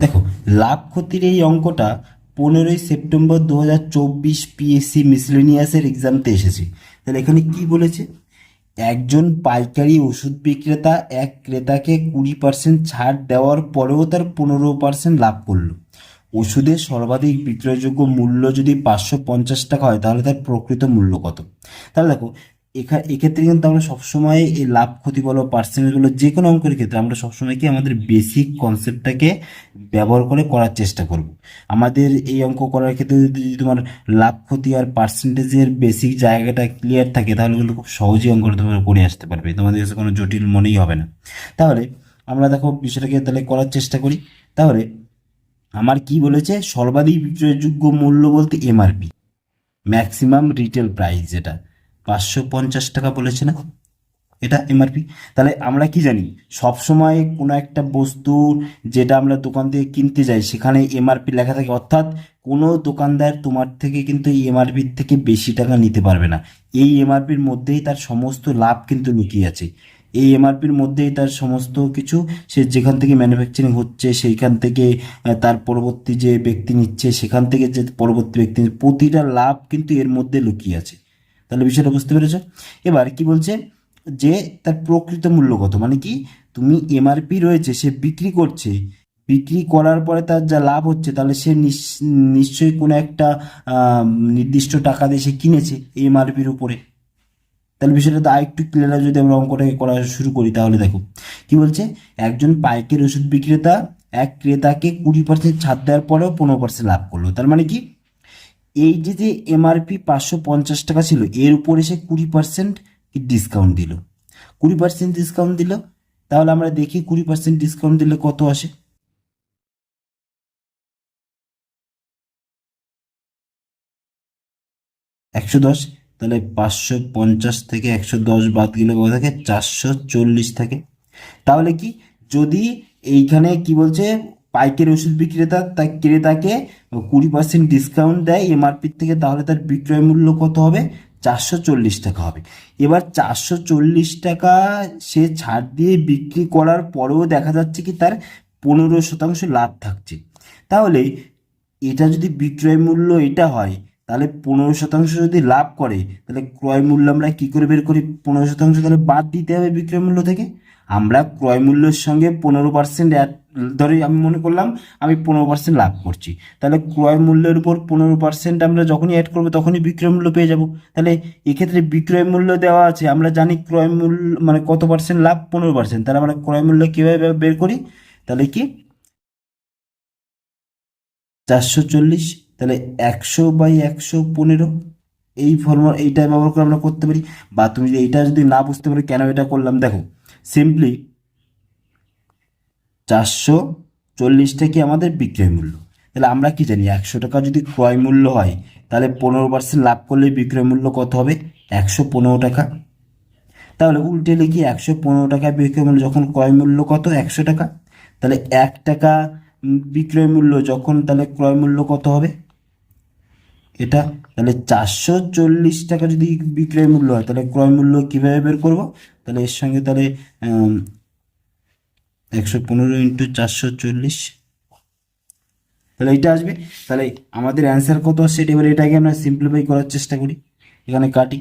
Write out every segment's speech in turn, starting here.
দেখো, লাভ ক্ষতির এই অঙ্কটা পনেরোই সেপ্টেম্বর দু হাজার চব্বিশ পিএসসি মিসলেনিয়াসের এক্সামতে এসেছে। তাহলে এখানে কি বলেছে? একজন পাইকারি ওষুধ বিক্রেতা এক ক্রেতাকে কুড়ি পার্সেন্ট ছাড় দেওয়ার পরেও তার পনেরো পার্সেন্ট লাভ করল। ওষুধের সর্বাধিক বিক্রয়যোগ্য মূল্য যদি পাঁচশো পঞ্চাশ টাকা হয়, তাহলে তার প্রকৃত মূল্য কত? তাহলে দেখো এক্ষেত্রে কিন্তু আমরা সবসময় এই লাভ ক্ষতি বলো পার্সেন্টেজ বলো যে কোনো অঙ্কের ক্ষেত্রে আমরা সবসময় কি আমাদের বেসিক কনসেপ্টটাকে ব্যবহার করে করার চেষ্টা করব। আমাদের এই অঙ্ক করার ক্ষেত্রে যদি তোমার লাভ ক্ষতি আর পার্সেন্টেজের বেসিক জায়গাটা ক্লিয়ার থাকে, তাহলে কিন্তু খুব সহজেই অঙ্কটা তোমরা করে আসতে পারবে। তোমাদের কাছে কোনো জটিল মনেই হবে না। তাহলে আমরা দেখো বিষয়টাকে তাহলে করার চেষ্টা করি। তাহলে আমার কি বলেছে? সর্বাধিক বিক্রয়যোগ্য মূল্য বলতে এমআরপি ম্যাক্সিমাম রিটেল প্রাইস যেটা। পাঁচশো পঞ্চাশ টাকা বলেছে না? এটা এমআরপি তাহলে আমরা কি জানি? সব সময় কোনো একটা বস্তু যেটা আমরা দোকান থেকে কিনতে যাই, সেখানে এমআরপি লেখা থাকে। অর্থাৎ কোনো দোকানদার তোমার থেকে কিন্তু এই এমআরপির থেকে বেশি টাকা নিতে পারবে না। এই এমআরপির মধ্যেই তার সমস্ত লাভ কিন্তু লুকিয়ে আছে। এই এমআরপির মধ্যেই তার সমস্ত কিছু, সে যেখান থেকে ম্যানুফ্যাকচারিং হচ্ছে, সেইখান থেকে তার পরবর্তী যে ব্যক্তি নিচ্ছে, সেখান থেকে যে পরবর্তী ব্যক্তি প্রতিটা লাভ কিন্তু এর মধ্যে লুকিয়ে আছে। তাহলে বিষয়টা বুঝতে পেরেছ? এবার কি বলছে? যে তার প্রকৃত মূল্য কত? মানে কি? তুমি এমআরপি রয়েছে, সে বিক্রি করছে। বিক্রি করার পরে তার যা লাভ হচ্ছে, তাহলে সে নিশ- নিশ্চয়ই কোনো একটা নির্দিষ্ট টাকা দিয়ে সে কিনেছে এমআরপির উপরে। তাহলে বিষয়টা তো আরেকটু ক্লিয়ার যদি আমরা অঙ্কটাকে করা শুরু করি তাহলে দেখো। কি বলছে? একজন পাইকারি ওষুধ বিক্রেতা এক ক্রেতাকে কুড়ি পার্সেন্ট ছাড় দেওয়ার পরেও পনেরো পার্সেন্ট লাভ করল। তার মানে কি? এই যে যে এমআরপি পাঁচশো পঞ্চাশ টাকা ছিল, এর উপরে সে কুড়ি পার্সেন্ট ডিসকাউন্ট দিল। কুড়ি পার্সেন্ট ডিসকাউন্ট দিল, তাহলে আমরা দেখি কুড়ি পার্সেন্ট ডিসকাউন্ট দিলে কত আসে? একশো দশ, তাহলে পাঁচশো পঞ্চাশ থেকে একশো দশ বাদ গেলে কত থাকে? চারশো চল্লিশ থাকে। তাহলে কি? যদি এইখানে কি বলছে? পাইকারি ওষুধ বিক্রেতা তা ক্রেতাকে কুড়ি পার্সেন্ট ডিসকাউন্ট দেয়। এমআরপির থেকে তাহলে তার বিক্রয় মূল্য কত হবে? চারশো চল্লিশ টাকা হবে। এবার চারশো চল্লিশ টাকা সে ছাড় দিয়ে বিক্রি করার পরেও দেখা যাচ্ছে কি তার পনেরো শতাংশ লাভ থাকছে। তাহলে এটা যদি বিক্রয় মূল্য এটা হয়, তাহলে পনেরো শতাংশ যদি লাভ করে, তাহলে ক্রয় মূল্য আমরা কী করে বের করি? পনেরো শতাংশ তাহলে বাদ দিতে হবে বিক্রয় মূল্য থেকে। আমরা ক্রয় মূল্যের সঙ্গে পনেরো পার্সেন্ট ধরে আমি মনে করলাম আমি পনেরো পার্সেন্ট লাভ করছি। তাহলে ক্রয় মূল্যের উপর পনেরো পার্সেন্ট আমরা যখনই অ্যাড করব তখনই বিক্রয় মূল্য পেয়ে যাব। তাহলে এক্ষেত্রে বিক্রয় মূল্য দেওয়া আছে, আমরা জানি ক্রয় মূল্য মানে কত পার্সেন্ট লাভ? পনেরো পার্সেন্ট তাহলে আমরা ক্রয় মূল্য কীভাবে বের করি? তাহলে কি? চারশো চল্লিশ, তাহলে একশো বাই একশো পনেরো, এই ফর্মুলা এইটা ব্যবহার করে আমরা করতে পারি। বা তুমি যদি এইটা যদি না বুঝতে পারো কেন এটা করলাম, দেখো। সিম্পলি চারশো চল্লিশটা কি আমাদের বিক্রয় মূল্য। তাহলে আমরা কি জানি, একশো টাকা যদি ক্রয় মূল্য হয়, তাহলে পনেরো পার্সেন্ট লাভ করলে বিক্রয় মূল্য কত হবে? একশো পনেরো টাকা। তাহলে উল্টে লিখি, একশো পনেরো টাকা বিক্রয় মূল্য যখন ক্রয় মূল্য কত? একশো টাকা। তাহলে এক টাকা বিক্রয় মূল্য যখন, তাহলে ক্রয় মূল্য কত হবে? এটা, তাহলে চারশো চল্লিশ টাকা যদি বিক্রয় মূল্য হয়, তাহলে ক্রয় মূল্য কীভাবে বের করব? তাহলে এর সঙ্গে তাহলে একশো পনেরো ইন্টু চারশো চল্লিশ। তাহলে এইটা আসবে। তাহলে আমাদের অ্যান্সার কত আসছে? এবার এটাকে আমরা সিম্পলিফাই করার চেষ্টা করি। এখানে কাটি।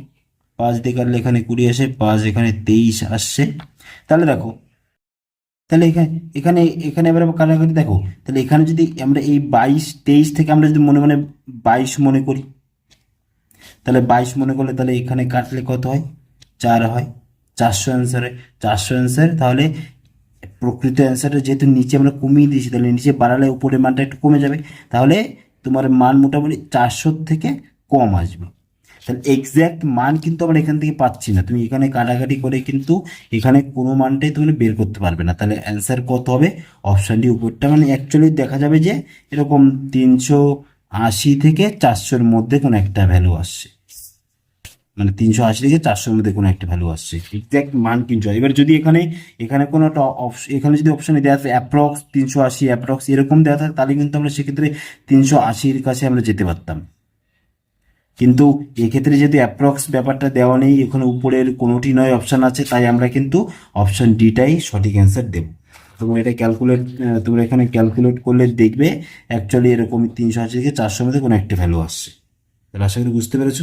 পাঁচ দিয়ে কাটলে এখানে কুড়ি আসে, পাঁচ এখানে তেইশ আসছে। তাহলে দেখো, তাহলে এখানে এখানে এখানে এবার কাটাকাটি দেখো, তাহলে এখানে যদি আমরা এই বাইশ, তেইশ থেকে আমরা যদি মনে মনে বাইশ মনে করি, তাহলে বাইশ মনে করলে তাহলে এখানে কাটলে কত হয়? চার হয়। চারশো অ্যান্সারে চারশো অ্যান্সার তাহলে প্রকৃত অ্যান্সারটা যেহেতু নিচে আমরা কমিয়ে দিয়েছি, তাহলে নিচে বাড়ালে উপরের মানটা একটু কমে যাবে। তাহলে তোমার মান মোটামুটি চারশোর থেকে কম আসবে। তাহলে এক্স্যাক্ট মান কিন্তু আমরা এখান থেকে পাচ্ছি না। তুমি এখানে কাটাকাটি করে কিন্তু এখানে কোনো মানটাই তুমি বের করতে পারবে না। তাহলে অ্যান্সার কত হবে? অপশানটি উপরটা। মানে অ্যাকচুয়ালি দেখা যাবে যে এরকম তিনশো আশি থেকে চারশোর মধ্যে কোনো একটা ভ্যালু আসছে। মানে তিনশো আশি থেকে চারশোর মধ্যে কোনো একটা ভ্যালু আসছে। এক্স্যাক্ট মান হয়। এবার যদি এখানে এখানে কোনো একটা এখানে যদি অপশানে দেওয়া থাকে অ্যাপ্রক্স তিনশো আশি অ্যাপ্রক্স এরকম দেওয়া থাকে, তাহলে কিন্তু আমরা সেক্ষেত্রে তিনশো আশির কাছে আমরা যেতে পারতাম। কিন্তু এক্ষেত্রে যদি অ্যাপ্রক্স ব্যাপারটা দেওয়া নেই, এখানে উপরের কোনোটি নয় অপশান আছে, তাই আমরা কিন্তু অপশান ডিটাই সঠিক অ্যান্সার দেব। তোমরা এটা ক্যালকুলেট তোমরা এখানে ক্যালকুলেট করলে দেখবে অ্যাকচুয়ালি এরকম তিনশো আশি থেকে চারশোর মধ্যে কোনো একটা ভ্যালু আসছে। তাহলে আশা করি বুঝতে পেরেছ?